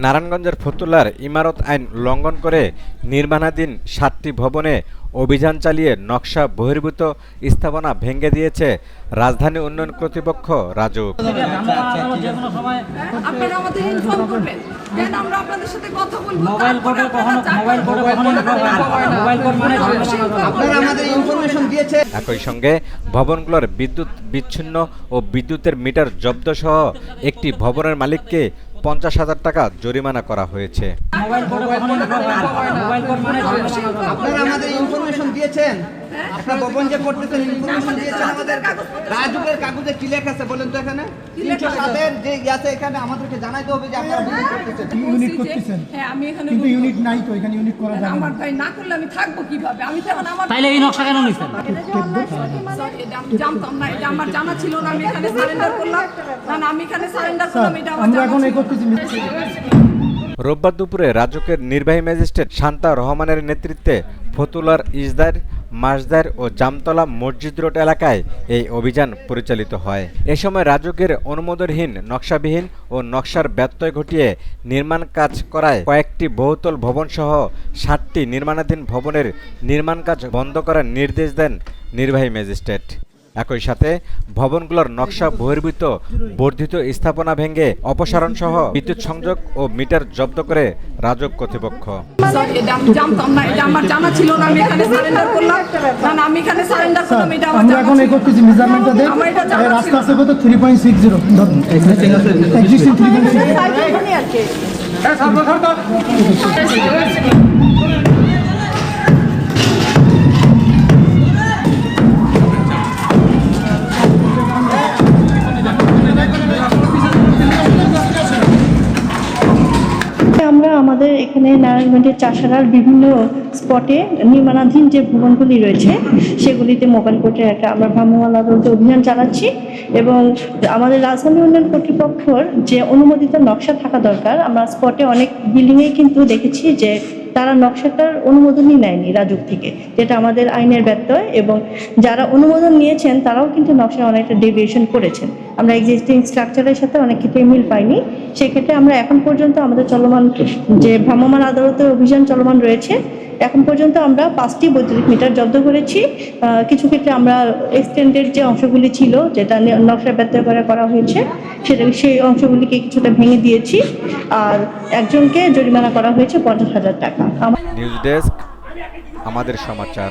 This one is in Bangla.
নারায়ণগঞ্জের ফতুল্লার ইমারত আইন লঙ্ঘন করে নির্মাণাধীন সাতটি ভবনে অভিযান চালিয়ে নকশা বহির্ভূত স্থাপনা ভেঙে দিয়েছে রাজধানী উন্নয়ন কর্তৃপক্ষ রাজুক আপনারা একটি ভবনের করবেন মোবাইল মোবাইল। মোবাইল পঞ্চাশ হাজার টাকা জরিমানা করা হয়েছে মোবাইল আপনার ভবন যে করতেছেন ইনফরমেশন দিয়েছেন আমাদের রাজুকের কাগজে কি লেখা আছে বলেন তো এখানে? তিনশো সাতের যে ইয়ে আছে এখানে আমাদেরকে জানাইতে হবে যে আপনারা বিল্ডিং করতেছেন। ইউনিট করতেছেন। হ্যাঁ আমি এখানে কিন্তু বলব। ইউনিট নাই তো এখানে ইউনিট করা যাবে না। আমার ভাই না করলে আমি থাকব কীভাবে? আমি তো আমার তাইলে এই নকশা কেন নিছেন? Sorry, এটা আমি জানতাম না এটা আমার জানা ছিল না আমি এখানে সারেন্ডার করলাম। না না, আমি এখানে সারেন্ডার করলাম এটা আমার আমরা এখন এই করতেছি। রোববার দুপুরে রাজুকের নির্বাহী ম্যাজিস্ট্রেট শান্তা রহমানের নেতৃত্বে ফতুলার ইজদার মাসদার ও জামতলা মসজিদ রোড এলাকায় এই অভিযান পরিচালিত হয়। এ সময় রাজুকের অনুমোদনহীন, নকশাবিহীন ও নকশার ব্যত্যয় ঘটিয়ে নির্মাণ কাজ করায় কয়েকটি বহুতল ভবনসহ ষাটটি নির্মাণাধীন ভবনের নির্মাণ কাজ বন্ধ করার নির্দেশ দেন নির্বাহী ম্যাজিস্ট্রেট। একই সাথে ভবনগুলোর নকশা বহির্ভূত বর্ধিত স্থাপনা ভেঙে অপসারণ সহ বিদ্যুৎ সংযোগ ও মিটার জব্দ করে রাজক কর্তৃপক্ষ। Sorry, আমাদের এখানে নারায়ণগঞ্জের চাষারার বিভিন্ন স্পটে নির্মাণাধীন যে ভবনগুলি রয়েছে, সেগুলিতে মোবাইল কোর্টের একটা আমরা ভ্রাম্যমাণ আদালতে অভিযান চালাচ্ছি এবং আমাদের রাজধানী উন্নয়ন কর্তৃপক্ষর যে অনুমোদিত নকশা থাকা দরকার, আমরা স্পটে অনেক বিল্ডিংয়ে কিন্তু দেখেছি যে তারা নকশাটার অনুমোদনই নেয়নি রাজুক থেকে, যেটা আমাদের আইনের ব্যত্যয় এবং যারা অনুমোদন নিয়েছেন তারাও কিন্তু নকশা অনেকটা ডেভিয়েশন করেছেন। আমরা এক্সিস্টিং স্ট্রাকচারের সাথে অনেক ক্ষেত্রে মিল পাইনি। সেক্ষেত্রে আমরা এখন পর্যন্ত আমাদের চলমান যে ভ্রাম্যমাণ আদালতের অভিযান চলমান রয়েছে, এখন পর্যন্ত আমরা পাঁচটি বৈদ্যুতিক মিটার জব্দ করেছি। কিছু ক্ষেত্রে আমরা এক্সটেন্ডেড যে অংশগুলি ছিল, যেটা নকশা ব্যত্যয় করে করা হয়েছে, সেটা সেই অংশগুলিকে কিছুটা ভেঙে দিয়েছি। আর একজনকে জরিমানা করা হয়েছে পঞ্চাশ হাজার টাকা। আমাদের সমাচার।